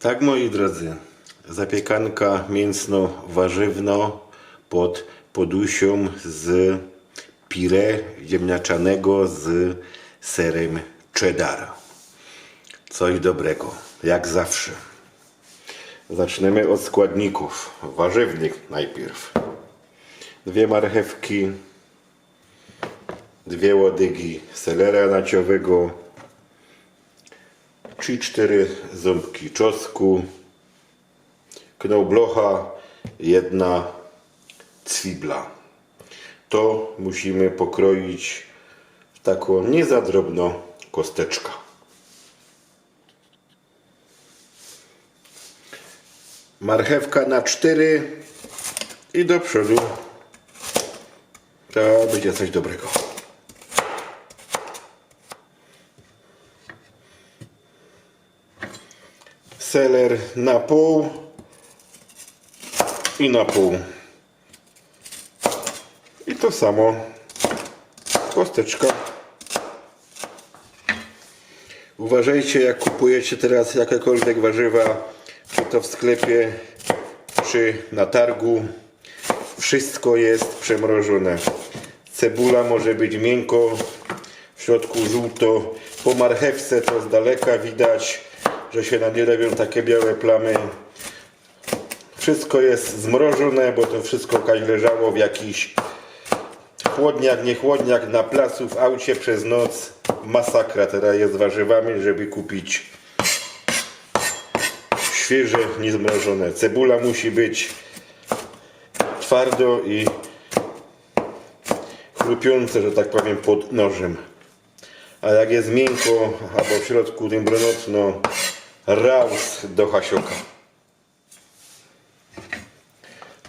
Tak, moi drodzy, zapiekanka mięsno-warzywno pod podusią z pire ziemniaczanego z serem cheddar. Coś dobrego, jak zawsze. Zaczniemy od składników warzywnych najpierw. Dwie marchewki, dwie łodygi selera naciowego, 3-4 ząbki czosnku, knoblocha, jedna cwibla. To musimy pokroić w taką nie za drobno kosteczka. Marchewka na 4 i do przodu. To będzie coś dobrego. Seler na pół i na pół. I to samo. Kosteczka. Uważajcie, jak kupujecie teraz jakiekolwiek warzywa, czy to w sklepie, czy na targu. Wszystko jest przemrożone. Cebula może być miękko, w środku żółto. Po marchewce to z daleka widać, że się na niej robią takie białe plamy. Wszystko jest zmrożone, bo to wszystko kaś leżało w jakiś chłodniak, nie chłodniak, na placu, w aucie przez noc. Masakra teraz jest warzywami, żeby kupić świeże, niezmrożone. Cebula musi być twardo i chrupiące, że tak powiem, pod nożem. A jak jest miękko, albo w środku tym brunotno, raus do hasioka.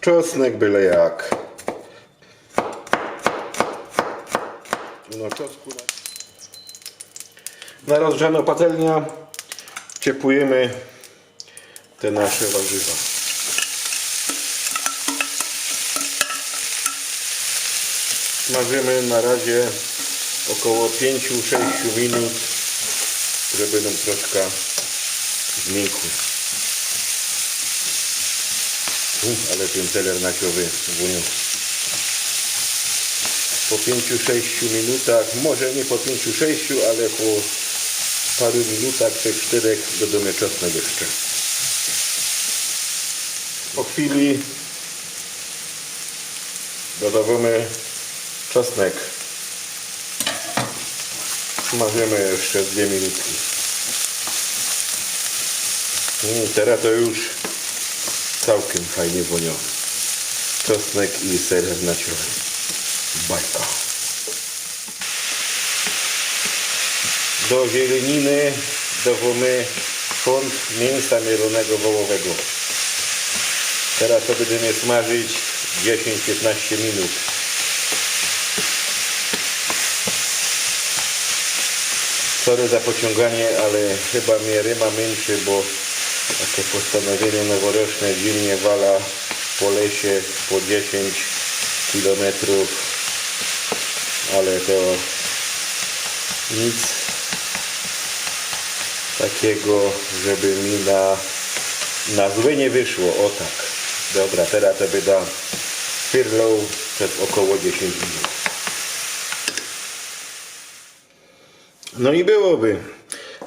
Czosnek byle jak. No czosnku na... Na rozgrzano patelnia ciepujemy te nasze warzywa. Smażymy na razie około 5-6 minut, żeby nam troszkę zmiękły. Uf, ale ten teler naciowy wunią. Po 5-6 minutach, może nie po 5-6, ale po paru minutach, te czterech dodamy czosnek jeszcze. Po chwili dodawamy czosnek. Smażymy jeszcze dwie minutki. Mm, teraz to już całkiem fajnie wonią. Czosnek i ser naciowy. Bajka. Do zieleniny dowamy font mięsa mielonego wołowego. Teraz to będziemy smażyć 10-15 minut. Sorry za pociąganie, ale chyba mnie ryma męczy, bo takie postanowienie noworoczne dziennie wala po lesie po 10 kilometrów, ale to nic takiego, żeby mi na, na złe nie wyszło. O tak. Dobra, teraz to wyda fyrlow przez około 10 minut. No i byłoby.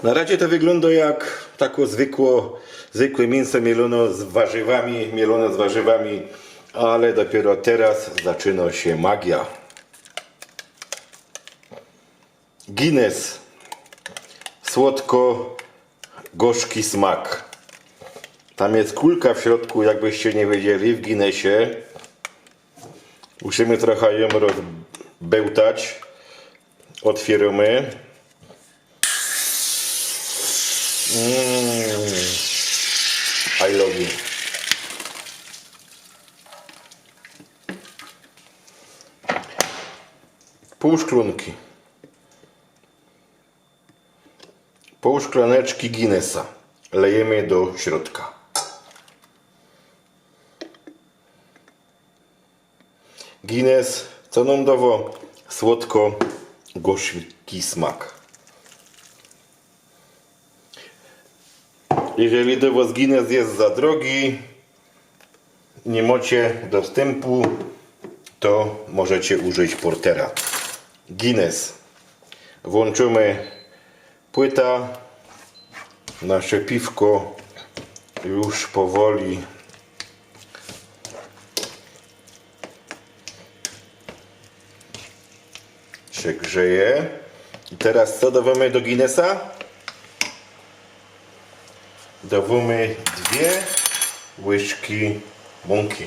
Na razie to wygląda jak tako zwykło, zwykłe mięso mielone z warzywami, mielone z warzywami, ale dopiero teraz zaczyna się magia. Guinness. Słodko-gorzki smak. Tam jest kulka w środku, jakbyście nie wiedzieli, w Guinnessie. Musimy trochę ją rozbełtać. Otwieramy. Mm. I love you. Pół szklunki. Pół szklaneczki Guinnessa. Lejemy do środka. Guinness, co? Słodko-gorzki smak. Jeżeli dowoz Guinness jest za drogi, nie macie dostępu, to możecie użyć portera. Guinness. Włączymy płyta. Nasze piwko już powoli się grzeje. I teraz co dawamy do Guinnessa? Dawamy dwie łyżki mąki.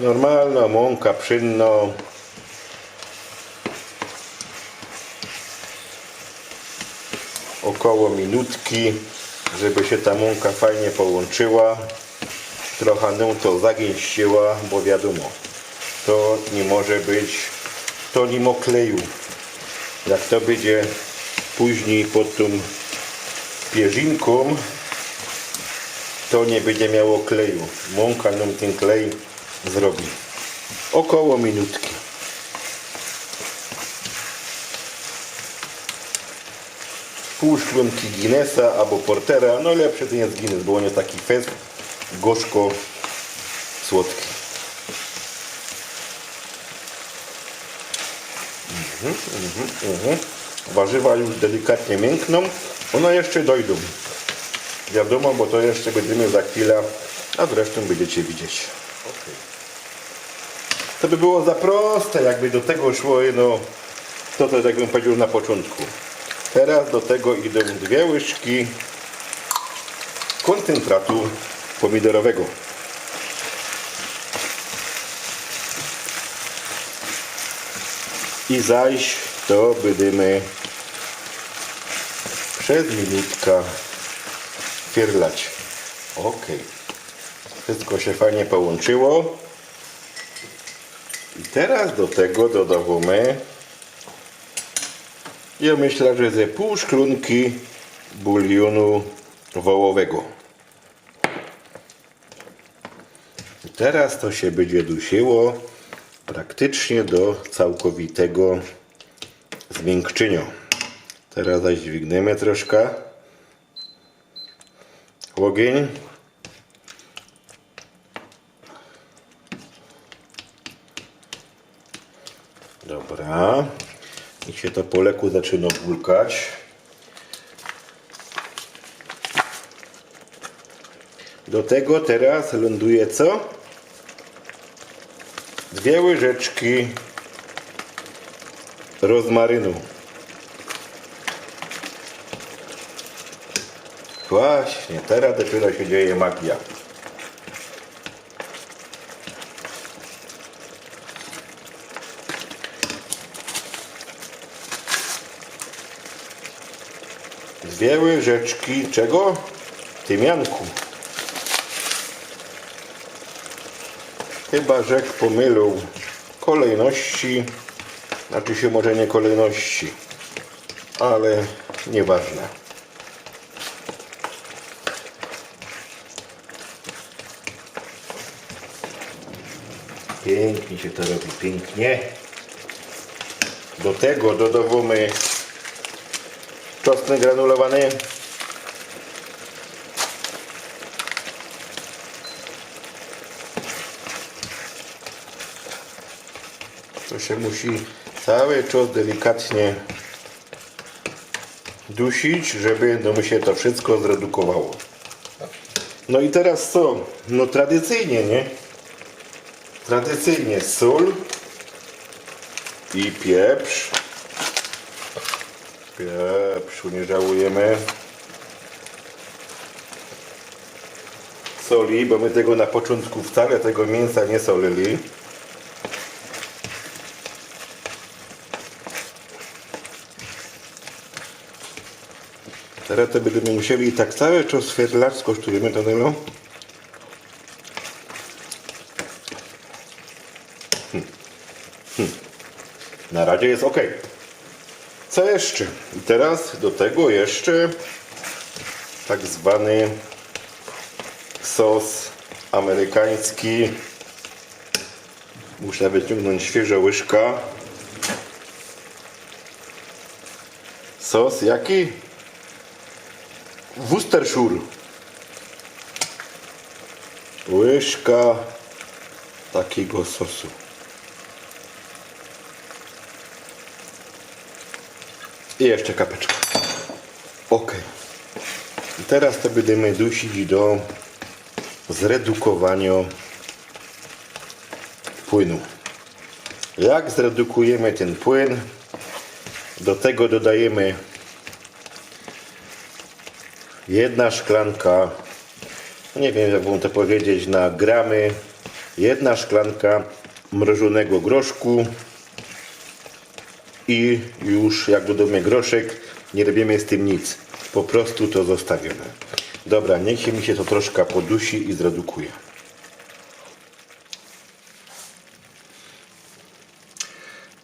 Normalna mąka pszynna. Około minutki, żeby się ta mąka fajnie połączyła. Trochę ją to zagęściła, bo wiadomo, to nie może być, to nie ma kleju. Jak to będzie później pod tą pierzynką, to nie będzie miało kleju. Mąka nam ten klej zrobi. Około minutki. Pół szklanki Guinnessa albo Portera. No lepszy to jest Guinness, bo on jest taki fest gorzko słodki. Warzywa już delikatnie miękną. One jeszcze dojdą. Wiadomo, bo to jeszcze będziemy za chwilę, a zresztą będziecie widzieć. To by było za proste, jakby do tego szło, no, to to tak bym powiedział na początku. Teraz do tego idą dwie łyżki koncentratu pomidorowego. I zaś to będziemy przez minutkę firlać. Ok. Wszystko się fajnie połączyło. I teraz do tego dodawamy ja myślę, że ze pół szklunki bulionu wołowego. I teraz to się będzie dusiło praktycznie do całkowitego zmiękczenia. Teraz zaś dźwigniemy troszkę ogień. Dobra. I się to po leku zaczyna bulkać. Do tego teraz ląduje co? Dwie łyżeczki rozmarynu. Właśnie, teraz dopiero się dzieje magia. Dwie łyżeczki czego? Tymianku. Chyba, że pomylą kolejności, znaczy się może nie kolejności, ale nieważne. Pięknie się to robi, pięknie. Do tego dodawamy czosnek granulowany. To się musi cały czas delikatnie dusić, żeby no, się to wszystko zredukowało. No i teraz co? No tradycyjnie, nie? Tradycyjnie sól i pieprz. Pieprzu nie żałujemy. Soli, bo my tego na początku wcale tego mięsa nie solili. Ratę będziemy musieli tak cały czas świetlarz skosztujemy danego. Hmm. Hmm. Na razie jest ok. Co jeszcze? I teraz do tego jeszcze tak zwany sos amerykański. Muszę wyciągnąć świeże łyżka. Sos jaki? Worcestershire. Łyżka takiego sosu. I jeszcze kapeczka. Ok. I teraz to będziemy dusić do zredukowania płynu. Jak zredukujemy ten płyn, do tego dodajemy jedna szklanka, nie wiem jak wam to powiedzieć, na gramy, jedna szklanka mrożonego groszku i już jak dodamy groszek, nie robimy z tym nic. Po prostu to zostawiamy. Dobra, niech się mi się to troszkę podusi i zredukuje.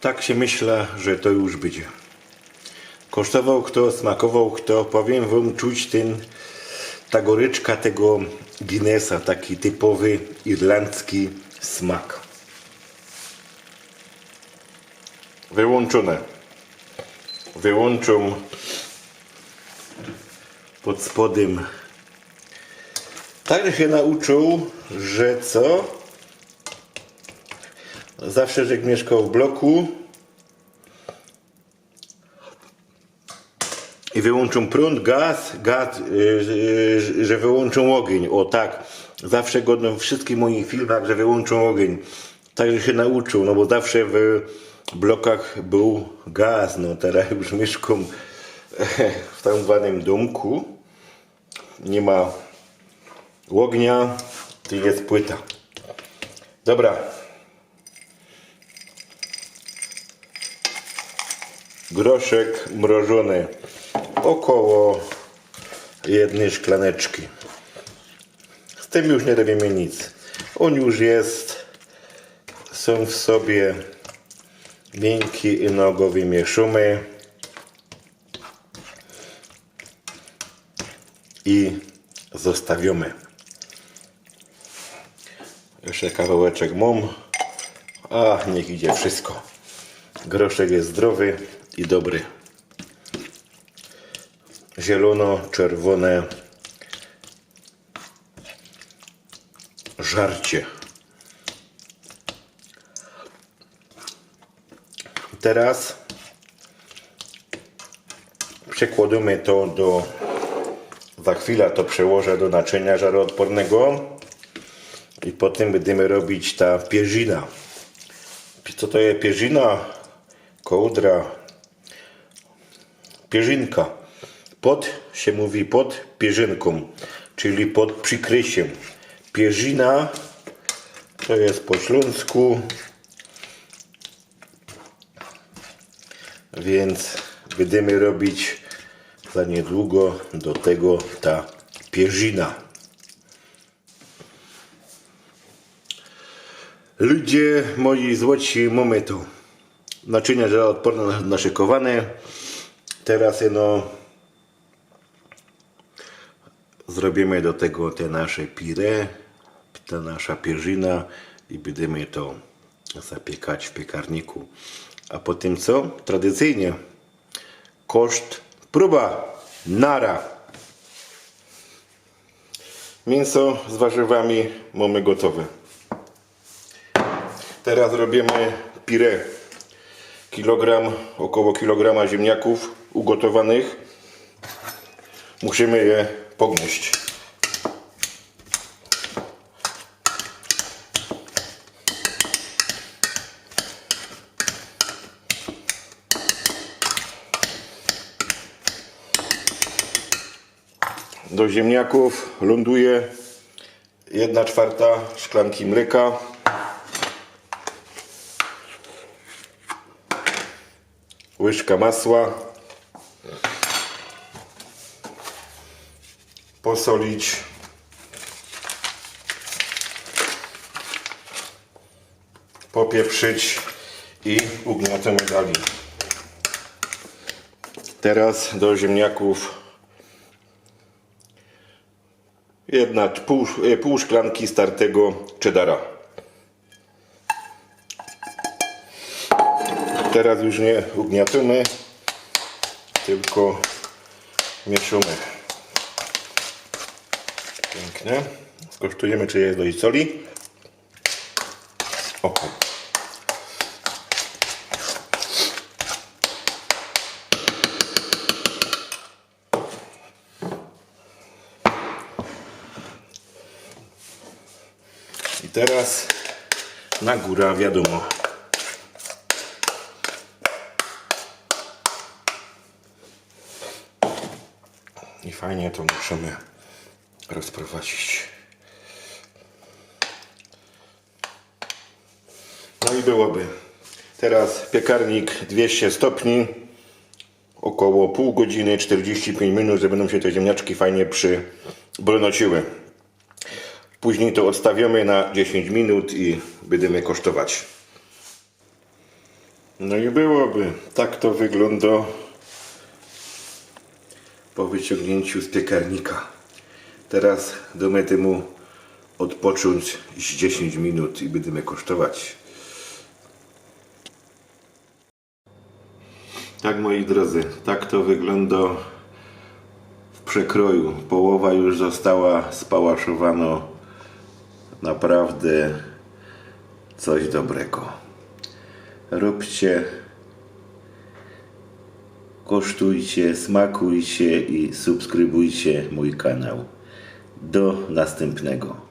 Tak się myślę, że to już będzie. Kosztował kto, smakował kto, powiem wam czuć ten, ta goryczka tego Guinnessa, taki typowy irlandzki smak. Wyłączone. Wyłączą pod spodem. Także się nauczył, że co? Zawsze, że mieszkał w bloku i wyłączą prąd, gaz, gaz, y, y, że wyłączą ogień. O tak, zawsze go no, w wszystkich moich filmach, że wyłączą ogień. Także się nauczył, no bo zawsze w blokach był gaz. No teraz już mieszkam w tak zwanym domku. Nie ma ognia, to jest płyta. Dobra. Groszek mrożony około jednej szklaneczki. Z tym już nie robimy nic. On już jest, są w sobie miękki i mnogo wymieszumy. I zostawiamy. Jeszcze kawałeczek mam. A, niech idzie wszystko. Groszek jest zdrowy i dobry. Zielono-czerwone żarcie. Teraz przekładamy to do za chwilę to przełożę do naczynia żaroodpornego i potem będziemy robić ta pierzina. Co to jest pierzina? Kołdra. Pierzynka. Pod się mówi pod pierzynką, czyli pod przykrysiem. Pierzina to jest po śląsku. Więc będziemy robić za niedługo do tego ta pierzina. Ludzie moi złoci, mamy tu naczynia żeloodporne naszykowane. Teraz no zrobimy do tego te nasze pire, ta nasza pierzina i będziemy to zapiekać w piekarniku. A potem co? Tradycyjnie koszt próba nara. Mięso z warzywami mamy gotowe. Teraz robimy pire. Kilogram, około kilograma ziemniaków ugotowanych. Musimy je pognieść. Do ziemniaków ląduje 1 czwarta szklanki mleka. Łyżka masła. Posolić. Popieprzyć i ugniatamy dalej. Teraz do ziemniaków jedna pół, e, pół szklanki startego cheddara. Teraz już nie ugniatamy, tylko mieszumy. Piękne. Skosztujemy, czy jest dość soli. O. I teraz na górę, wiadomo. I fajnie to musimy rozprowadzić. No i byłoby. Teraz piekarnik 200 stopni, około pół godziny, 45 minut, żeby nam się te ziemniaczki fajnie przybrunociły. Później to odstawiamy na 10 minut i będziemy kosztować. No i byłoby. Tak to wygląda po wyciągnięciu z piekarnika. Teraz damy temu odpocząć z 10 minut i będziemy kosztować. Tak moi drodzy, tak to wygląda w przekroju. Połowa już została spałaszowana. Naprawdę coś dobrego. Róbcie, kosztujcie, smakujcie i subskrybujcie mój kanał. Do następnego.